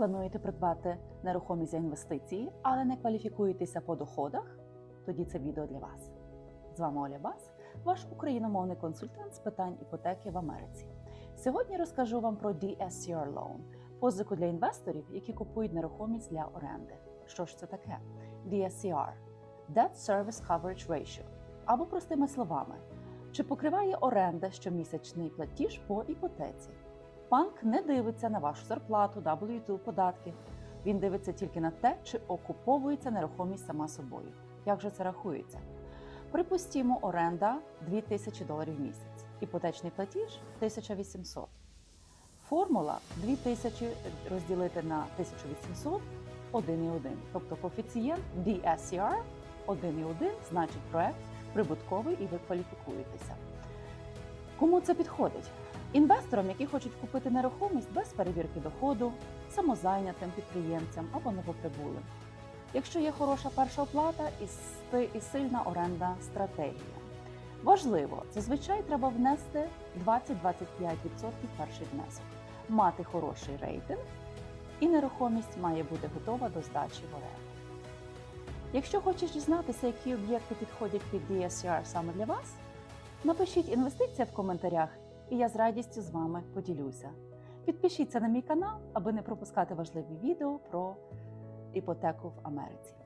Плануєте придбати нерухомість за інвестиції, але не кваліфікуєтеся по доходах? Тоді це відео для вас. З вами Оля Бас, ваш україномовний консультант з питань іпотеки в Америці. Сьогодні розкажу вам про DSCR Loan – позику для інвесторів, які купують нерухомість для оренди. Що ж це таке? DSCR – Debt Service Coverage Ratio, або простими словами, чи покриває оренда щомісячний платіж по іпотеці? Банк не дивиться на вашу зарплату, W2 податки. Він дивиться тільки на те, чи окуповується нерухомість сама собою. Як же це рахується? Припустімо, оренда 2000 доларів в місяць, іпотечний платіж 1800. Формула 2000 розділити на 1800 1,1. Тобто коефіцієнт DSCR 1,1 значить проект прибутковий і ви кваліфікуєтеся. Кому це підходить? Інвесторам, які хочуть купити нерухомість без перевірки доходу, самозайнятим підприємцям або новоприбулим. Якщо є хороша перша оплата і сильна оренда стратегія. Важливо, зазвичай треба внести 20-25% перший внесок, мати хороший рейтинг, і нерухомість має бути готова до здачі в оренду. Якщо хочеш дізнатися, які об'єкти підходять під DSCR саме для вас, напишіть інвестиція в коментарях, і я з радістю з вами поділюся. Підпишіться на мій канал, аби не пропускати важливі відео про іпотеку в Америці.